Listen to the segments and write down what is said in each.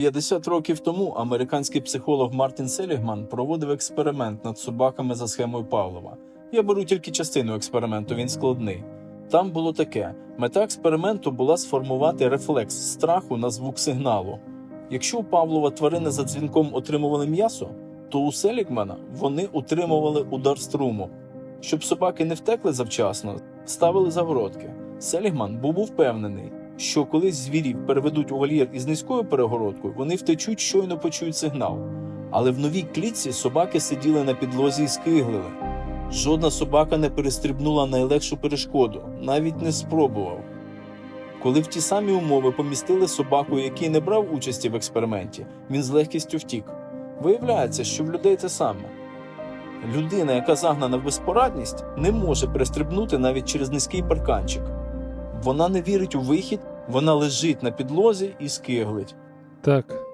50 років тому американський психолог Мартін Селігман проводив експеримент над собаками за схемою Павлова. Я беру тільки частину експерименту, він складний. Там було таке: мета експерименту була сформувати рефлекс страху на звук сигналу. Якщо у Павлова тварини за дзвінком отримували м'ясо, то у Селігмана вони утримували удар струму. Щоб собаки не втекли завчасно, ставили загородки. Селігман був впевнений, що коли звірів переведуть у вольєр із низькою перегородкою, вони втечуть, щойно почують сигнал. Але в новій клітці собаки сиділи на підлозі і скиглили. Жодна собака не перестрибнула найлегшу перешкоду, навіть не спробував. Коли в ті самі умови помістили собаку, який не брав участі в експерименті, він з легкістю втік. Виявляється, що в людей те саме. Людина, яка загнана в безпорадність, не може перестрибнути навіть через низький парканчик. Вона не вірить у вихід, вона лежить на підлозі і скиглить. Так,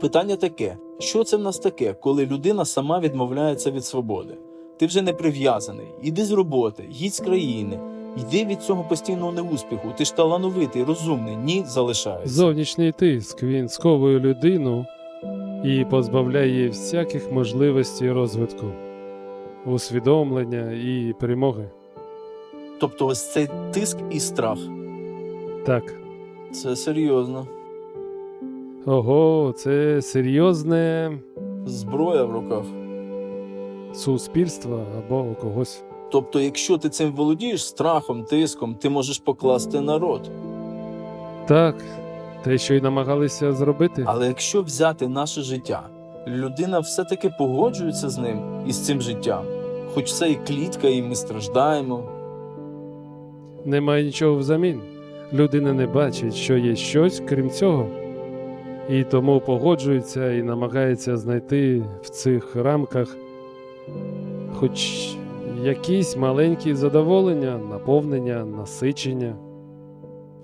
Питання таке: що це в нас таке, коли людина сама відмовляється від свободи? Ти вже не прив'язаний, іди з роботи, їдь з країни, йди від цього постійного неуспіху. Ти ж талановитий, розумний, ні, залишаєшся. зовнішній тиск він сковує людину і позбавляє її всяких можливостей розвитку, усвідомлення і перемоги. Тобто, ось цей тиск і страх Так. це серйозно. Ого, це серйозне Зброя в руках. суспільство або у когось. Тобто, якщо ти цим володієш страхом, тиском, ти можеш покласти народ. Так, те, що й намагалися зробити. Але якщо взяти наше життя, людина все-таки погоджується з ним і з цим життям. Хоч це і клітка, і ми страждаємо. Немає нічого взамін. Людина не бачить, що є щось крім цього. І тому погоджується і намагається знайти в цих рамках хоч якісь маленькі задоволення, наповнення, насичення.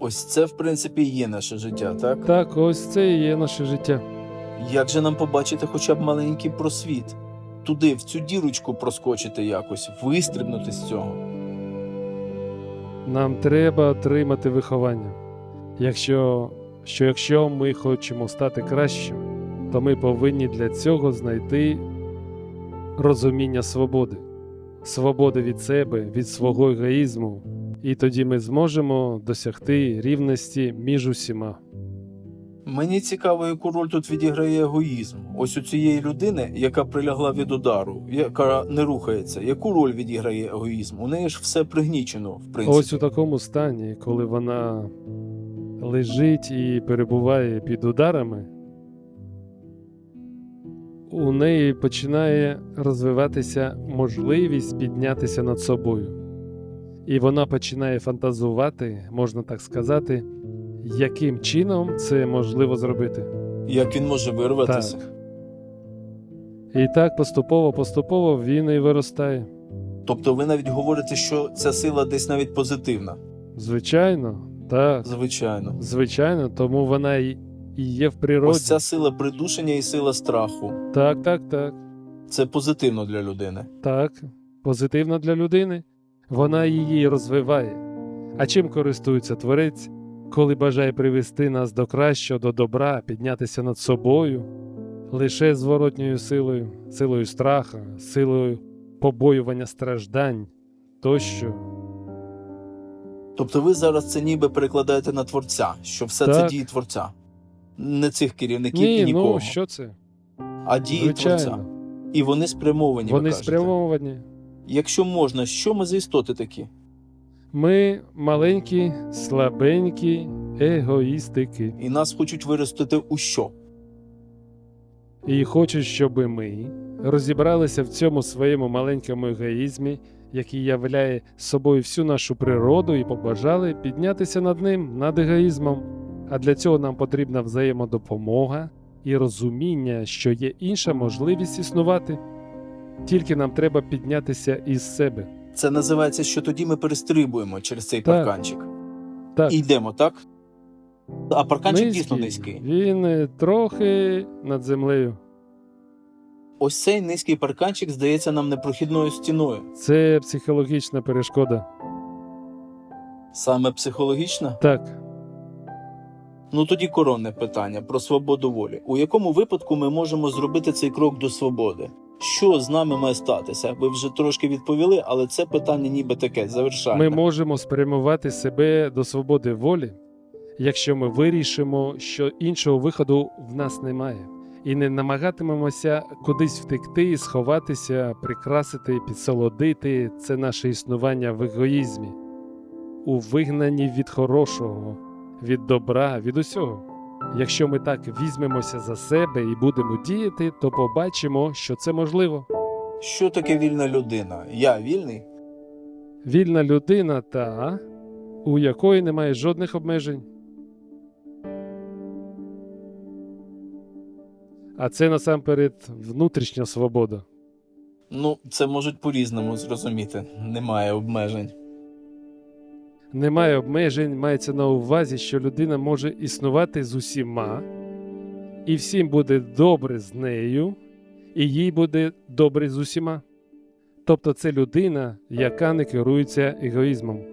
Ось це, в принципі, і є наше життя, так? Так, ось це і є наше життя. Як же нам побачити хоча б маленький просвіт? Туди, в цю дірочку проскочити якось, вистрибнути з цього. Нам треба отримати виховання. Якщо, що якщо ми хочемо стати кращими, то ми повинні для цього знайти розуміння свободи, свободи від себе, від свого егоїзму, і тоді ми зможемо досягти рівності між усіма. Мені цікаво, яку роль тут відіграє егоїзм. Ось у цієї людини, яка прилягла від удару, яка не рухається. Яку роль відіграє егоїзм? У неї ж все пригнічено, в принципі. Ось у такому стані, коли вона лежить і перебуває під ударами, у неї починає розвиватися можливість піднятися над собою. І вона починає фантазувати, можна так сказати, яким чином це можливо зробити. Як він може вирватися? Так. І так поступово-поступово він і виростає. Тобто ви навіть говорите, що ця сила десь навіть позитивна. Звичайно, так, Звичайно. звичайно, тому вона і і є в природі. Ось ця сила придушення і сила страху. Так, так, так, Це позитивно для людини. так. Позитивно для людини. Вона її розвиває. А чим користується творець, коли бажає привести нас до кращого, до добра, піднятися над собою, лише зворотньою силою, силою страха, силою побоювання страждань тощо. Тобто ви зараз це ніби перекладаєте на творця, що все це дії творця. Не цих керівників і Ні, нікого, ну що це? а дії творця. І вони спрямовані. ви вони кажете. спрямовані. Якщо можна, що ми за істоти такі? Ми маленькі, слабенькі егоїстики. І нас хочуть виростити у що? І хочуть, щоб ми розібралися в цьому своєму маленькому егоїзмі, який являє собою всю нашу природу, і побажали піднятися над ним, над егоїзмом. А для цього нам потрібна взаємодопомога і розуміння, що є інша можливість існувати. Тільки нам треба піднятися із себе. Це називається, що тоді ми перестрибуємо через цей Так. парканчик. Так, І йдемо, так? А парканчик низький, дійсно низький. Він е, трохи над землею. Ось цей низький парканчик здається нам непрохідною стіною. Це психологічна перешкода. Саме психологічна. Так, Ну тоді коронне питання про свободу волі. У якому випадку ми можемо зробити цей крок до свободи? Що з нами має статися? Ви вже трошки відповіли, але це питання ніби таке завершальне. Ми можемо спрямувати себе до свободи волі, якщо ми вирішимо, що іншого виходу в нас немає, і не намагатимемося кудись втекти, сховатися, прикрасити, підсолодити це наше існування в егоїзмі, у вигнанні від хорошого, від добра, від усього. Якщо ми так візьмемося за себе і будемо діяти, то побачимо, що це можливо. Що таке вільна людина? Я вільний? Вільна людина та, у якої немає жодних обмежень. А це насамперед внутрішня свобода. Ну, це можуть по-різному зрозуміти. Немає обмежень. Немає обмежень, мається на увазі, що людина може існувати з усіма, і всім буде добре з нею, і їй буде добре з усіма. Тобто це людина, яка не керується егоїзмом.